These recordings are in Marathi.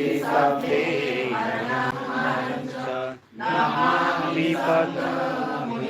शान्ति सभ्ये नमामि पद्ममुनिराजसाधकं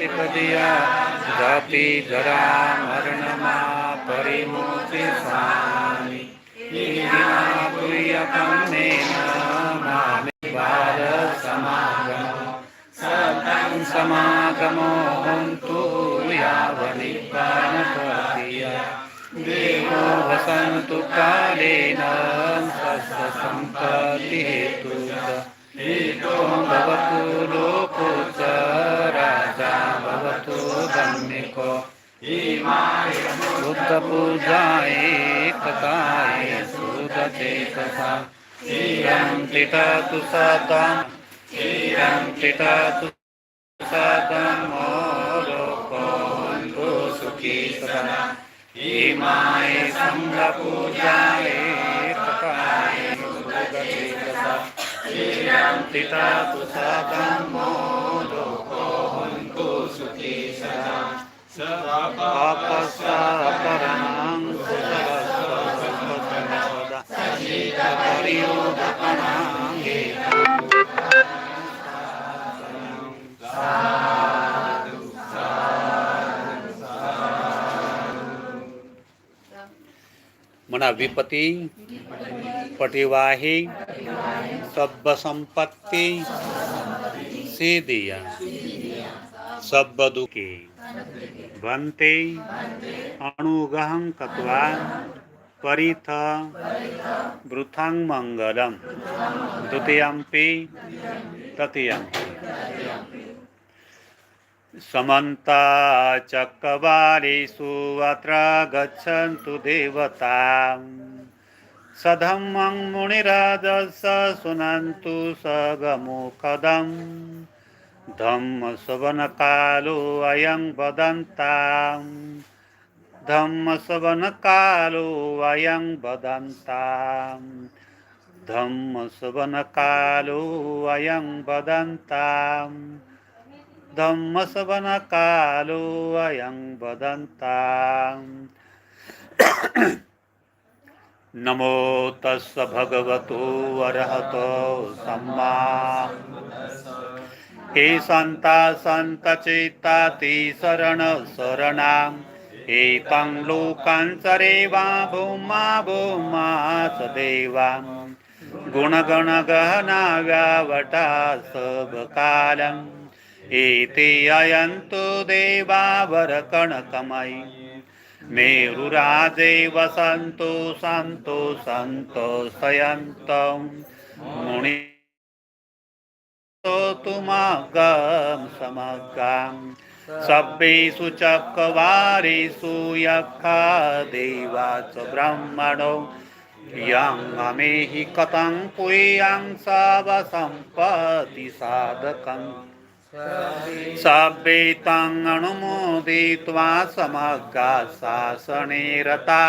प्रतिपदिया जाति जरा मरणमा परिमुक्ति स्वामी प्रियकमेन मामि बाल समागम सतं समागमो हन्तु यावनिपानपतिय देवो वसन्तु कालेन स्वस्वसम्पत्तिहेतु एको भवतु लोको धन्यको बुद्धपूजाय कथाय सुदचेतसा क्षीरं तिटतु सदं क्षीरं तिटतु सदमोलोको सुखी सदा इमाय सङ्गपूजाय कथाय सुदचेतसा क्षीरं तिटतु सदमोलोको अपसापरां सुरसदा सचितपरियोगपणाङ्गे म्हणा विपती पटिवाही सब्ब संपत्ती सिदिया सब्ब दुखी भन्ते अणुगहं कत्वा परिथ वृथां मङ्गलं। द्वितीयम्पि। तृतीयम्पि। समन्ता चक्रवालेषु अत्र गच्छन्तु देवता सधम्मं मुनिराजस सुनन्तु सगमुखदम्। धम्मसवनकालो अयं वदन्तां धम्मसवनकालो अयं वदन्तां धम्मसवनकालो अयं वदन्तां धम्मसवनकालो अयं वदन्ताम्। नमो तस्स भगवतो अरहतो सम्मा। हे संता संत चेताति शरण शरणां. एतं लोकांचरेवा भूमा भूमा च देवां गुणगणगहना व्यावटा सबकालम् एते अयन्तु देवा वरकणकमयि मेरुराजे वसंतो संतो संतो सयंत. मुनी तुमगं समगां। सभ्येषु चक्रवारेषु यक्खा देवाच ब्रह्मणो। यं ममेहि कथं पुयं सवसम्पति साधकम्। सभ्येतां अनुमोदित्वा समग्गा शासने रता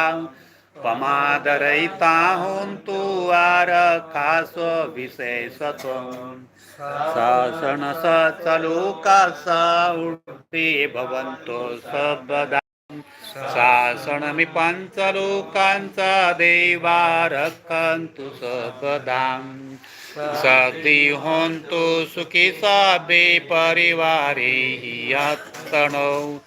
पमादरयिता होन्तु सासन सा शासन सचलोका उडते भवंतो सबदा. शासनमि पञ्चलोकाञ्च देवा रक्षन्तु सबदाम् सति होन्तु सुखी साबे परिवारे यत्तनौ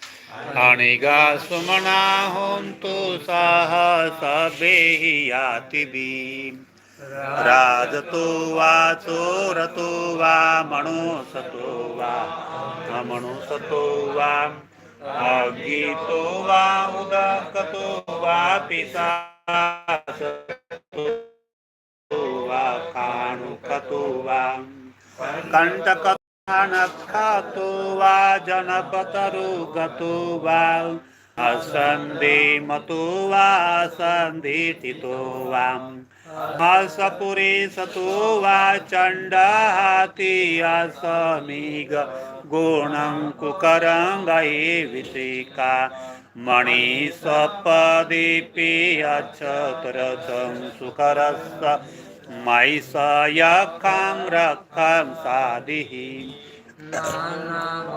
अणिगा सुमना होन्तु सह सबे यातिभिः राजतो वा चोरतो वा म्हणूसतो वा म्हणूसतो वा अगीतो वा उदकतो वा पिसासतो वा काणुकतो वा कंटकथानखातो वा जनपतरु गतो वा असन्धिमतो वा असंधितो वा असपुरे सतो वा चण्डाहाति असमीग गुणं कुकरङ्गये वितिका मणिसपदीपि अक्षतरथं सुकरस्य मैसयखां रखं सादिः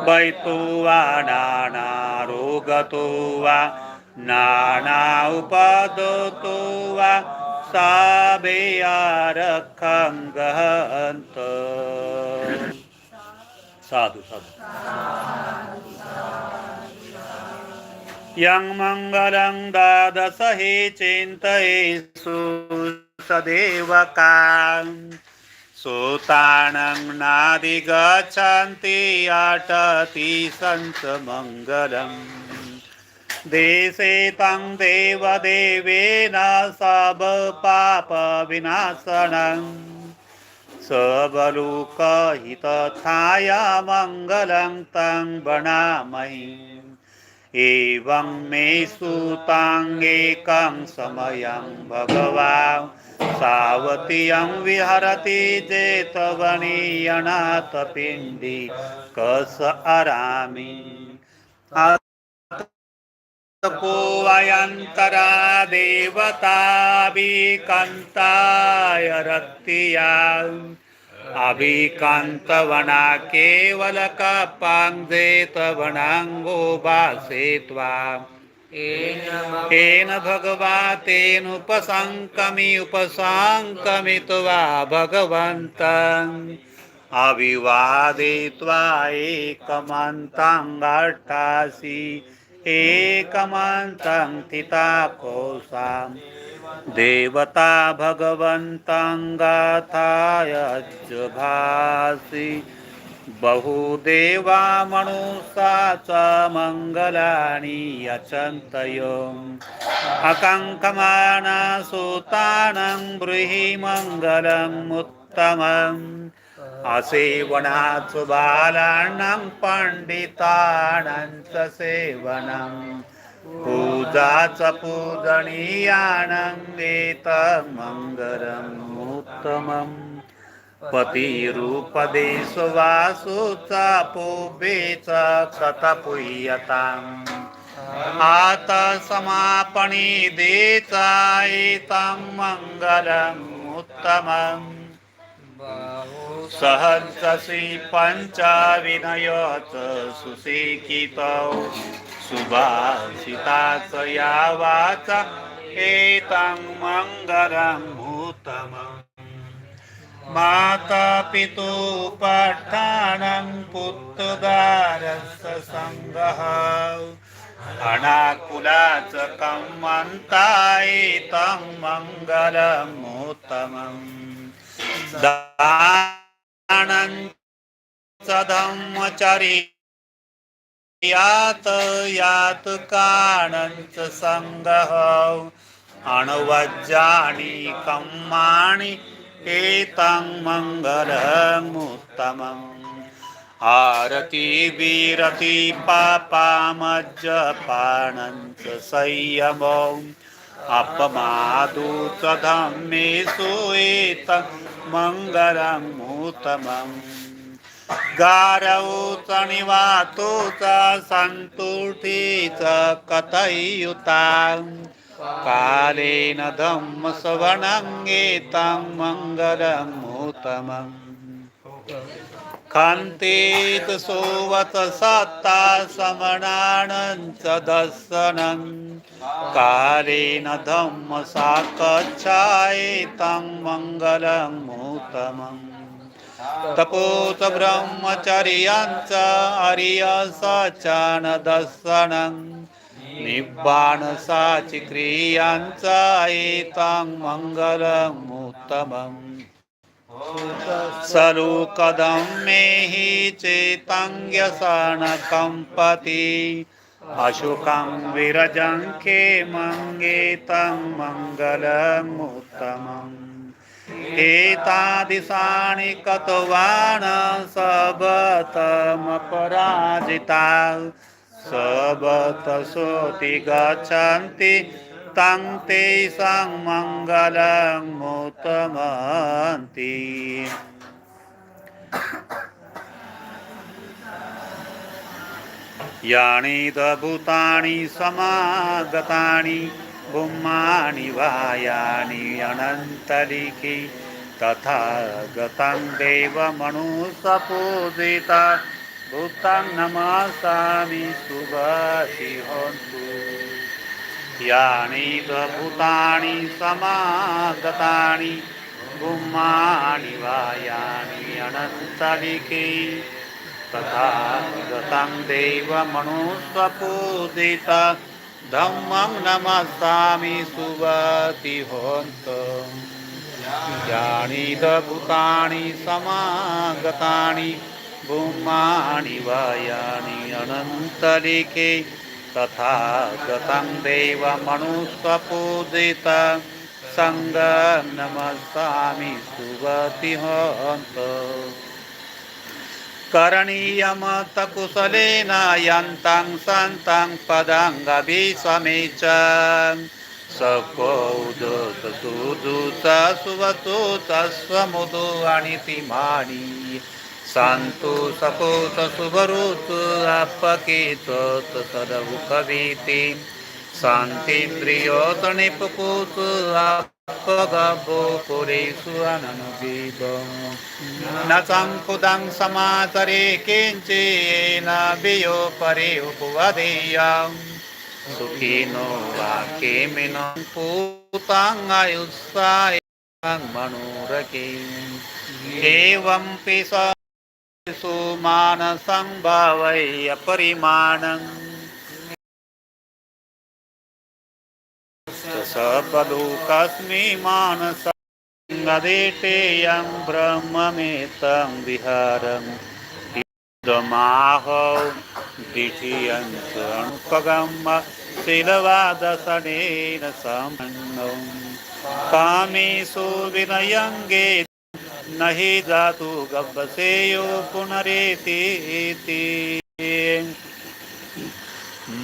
वैतो वा नानारोगतो वा नाना उपदतो वा साबेयारखं साधु साधु। यं मङ्गलं द्वादश हि चिन्तयेषु सदेवका सोताणं नादिगच्छन्ति अटति सन्त मङ्गलम् දේසේ තං දේවදේවේන සබ පාප විනාසනං සබලුක හිත ථාය මංගලං තං බණාමහි එවං මේ සුතං ඒකං සමයං භගවා සාවතියං විහරති 제තවණී යනාත පින්ඩි කස අරාමි को वयन्तरा देवताभिकान्ताय रत्तिया अभिकान्तवना केवलकपाङ्गेतवनाङ्गो भासे येन भगवा तेनुपसङ्कमि उपसङ्कमित्वा भगवन्तम्। अभिवादित्वा एकमन्ताङ्गाठासि एकमन्तं तिता देवता भगवन्तं भासि बहुदेवा मनुषा च मङ्गलानि यचन्तयो अकङ्कमाना सुतानं ब्रूहि मङ्गलम् उत्तमम् असेवनाच बालानां पण्डितानां च सेवनम् पूजाच पूजनीयानं एतमङ्गलम् उत्तमम् पतिरूपदेशवासु च पोबे च क्षतपूयताम् आत समापणी दे एतं मङ्गलम् उत्तमम्। सहस्रसि पञ्चविनय च सुशिक्षितौ। सुभाषिताच च या वाचा एतं मङ्गलमुत्तमम् मातापितु पठानं पुत्रदारस्य सङ्गः। अनाकुलाच मन्ता एतं मङ्गलमुत्तमम् दानं धम्मचरि यात यात काणं च सङ्गः कम्माणि एतं मङ्गलमुत्तमम् आरती विरति पापामज्जपाणञ्च संयमौ अपमादु च धम्मेषु एतं मङ्गलमुत्तमम् गारौ च निवातो च सन्तुष्टि च कथयुता कालेन धम्मश्रवणङ्गेतं मङ्गलमुत्तमम् कान्तेत सोवत सत्ता समणानं च दर्शनं। कालेन धम्म साकच्छायेतं मङ्गलमुत्तमम् तपोत ब्रह्मचर्यं च आर्यसचान दर्शनं। निब्बाण च एतं मङ्गलमुत्तमम् उत्तमम् सलूकदं मे हि अशुकं विरजं खेमङ्गेतं मङ्गलमुत्तमम्। एतादिशाणि कतवान् सबतमपराजिता सबतसोति गच्छन्ति तं तेषां मङ्गलमुत्तमन्ति यानि भूतानि समागतानि वा यानि अनन्तलिखि तथा गतं देवमनुसपूजिता भूतं नमासामि सुभाषि हन्तु यानि भूतानि समागतानि बुम्मानि वायानि अनन्तलिखि तथा गतं देवमनुस्वपूजिता धम्मं नमस्सामि सुवति होन्त। यानि भूतानि समागतानि भूमानि वायानि अनन्तलिके तथा गतं देवमनुस्वपूजिता सङ्गं नमस्सामि सुवति होन्त। करणीयमतकुशलेन यन्तं सन्तं पदङ्गभिसमेच। सकौदुत सुवतु तस्वमुदु अणितिमानि। शान्तु सपोत शुभरुतु अपकेत सदौ कवीति। शान्तिप्रियोत निपुकुत अपगभो पुरेषु अननुगीतम् न सङ्कुदं समाचरे किञ्चेन वियो परे उपवदेयम् सुखिनो वाक्यमिनं पूताङ्गायुस्साय मनोरके। एवं पिस सुमानसं भावै परिमाणम् स मानसङ्गदेटेयं ब्रह्ममेतं विहारम् आहौ दिशि शिलवादसनेन शिलवादशनेन कामेषु विनयङ्गे न हि जातु गब्बसेयो पुनरेति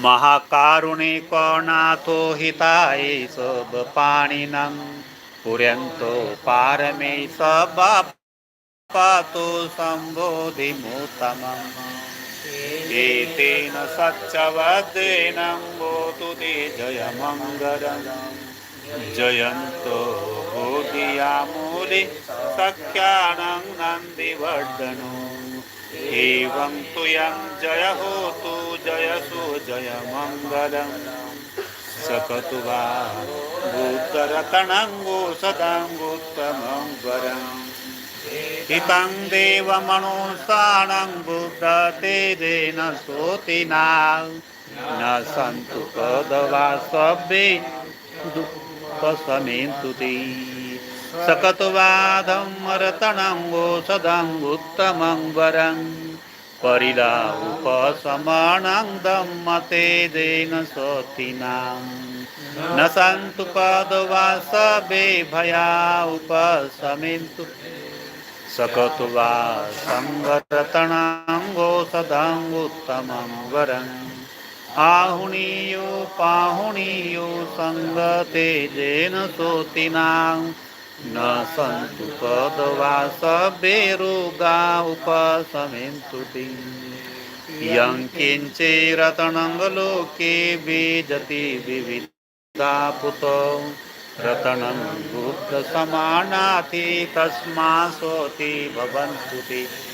महाकारुणिको नाथो हिताय सबपाणिनं पुर्यन्तो पारमे पातु सम्बोधिमुत्तमम्। एतेन सच्चवदेन बोतु ते जयमङ्गलम्। जयन्तो बोधियामूले सख्यानं नन्दिवर्धनो एवं तुयं जय होतु जयसो जयमङ्गलम् सकतु वा भूतरतणङ्गो सदाङ्गोत्तमं वरम् हितं देवमनुष्ठानं बुद्धतेजेन सोतिना न सन्तु पदवा सभ्ये दुःखसमेन्तु ते सकतवादं रतणङ्गो सदाङ्गुत्तमं वरं। परिला मते देन सतीनां। न सन्तु पदवा सवे भया उपसमेन्तु सकतुवा सङ्गरतनाङ्गो सदाङ्गुत्तमं वरम् आहुणीयो पाहुणीयो सङ्गतेजेन सोतिनां। न सन्तु पदवा सभ्येरोगा उपसमेन्तु ते यं किञ्चिरतणङ्गलोके बीजति विविधा पुतो। रतनं बुद्धसमानाति तस्मा सोति भवन्तु ते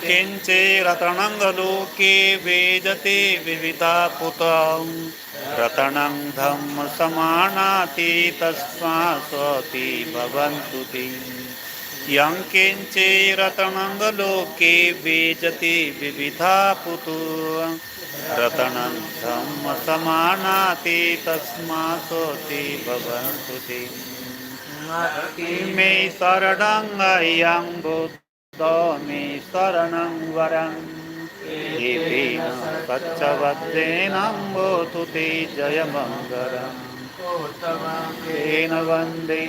किञ्चिरतणङ्गलोके वेदते विविधा पुतं। रतनं धम्मसमानाति तस्मा स्वति भवन्तु ते यं किञ्चिरतणङ्गलोके वेजति विविधा पुतो। रतनं धम्मसमानाति तस्मा स्वति भवन्तु ते मे शरणं अयं बुद्ध मे शरणं वरं। देवेन सच्चवद्देन भूतु ते जयमङ्गलम्। तेन वन्दे।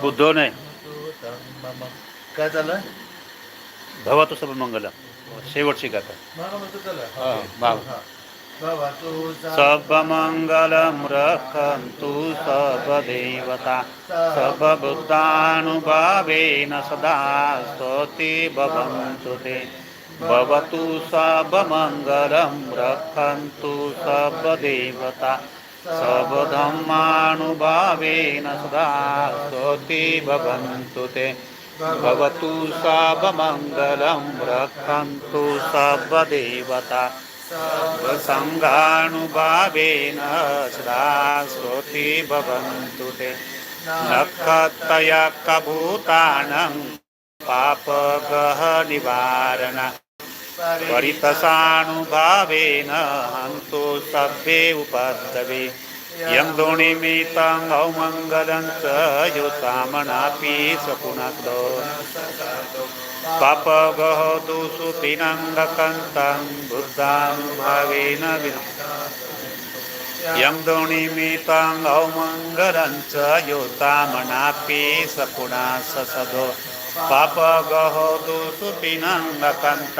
बुद्धो नाही काय चाललंय भवतु सब मंगल शेवटची गाथा। मागा सर्वमङ्गलं रक्षन्तु सर्वदेवता सर्वबुद्धानुभावेन सदा स्तोति भवन्तु ते। भवतु सर्वमङ्गलं रक्षन्तु सर्वदेवता सर्वधर्मानुभावेन सदा स्तोति भवन्तु ते। भवतु सर्वमङ्गलं रक्षन्तु सर्वदेवता सर्वसङ्गानुभावेन सदा स्तोति भवन्तु ते नक्षत्रयकभूतानं पापगहनिवारण परितसानुभावेन हन्तु सभ्ये उपद्रवे। यं दोणिमितं औमङ्गलं च युतामनापि सपुनक्तो पापगः दुसुपिनङ्गकन्तं बुद्धानुभावेन विना। यं दोणिमितं औमङ्गलं च योतामनापि सपुणा ससदो। पापगः दुसुपिनङ्गकन्त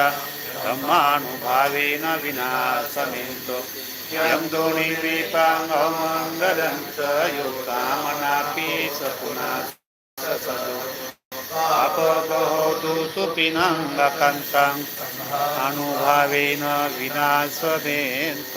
ब्रह्मानुभावेन विनाशमिन्दो यं दोणिमितं औमङ्गलं च योतामनापि सपुना ससदो। पापगहोतु सुपिनङ्गकन्तम् अनुभावेन विना स्वदेन्त।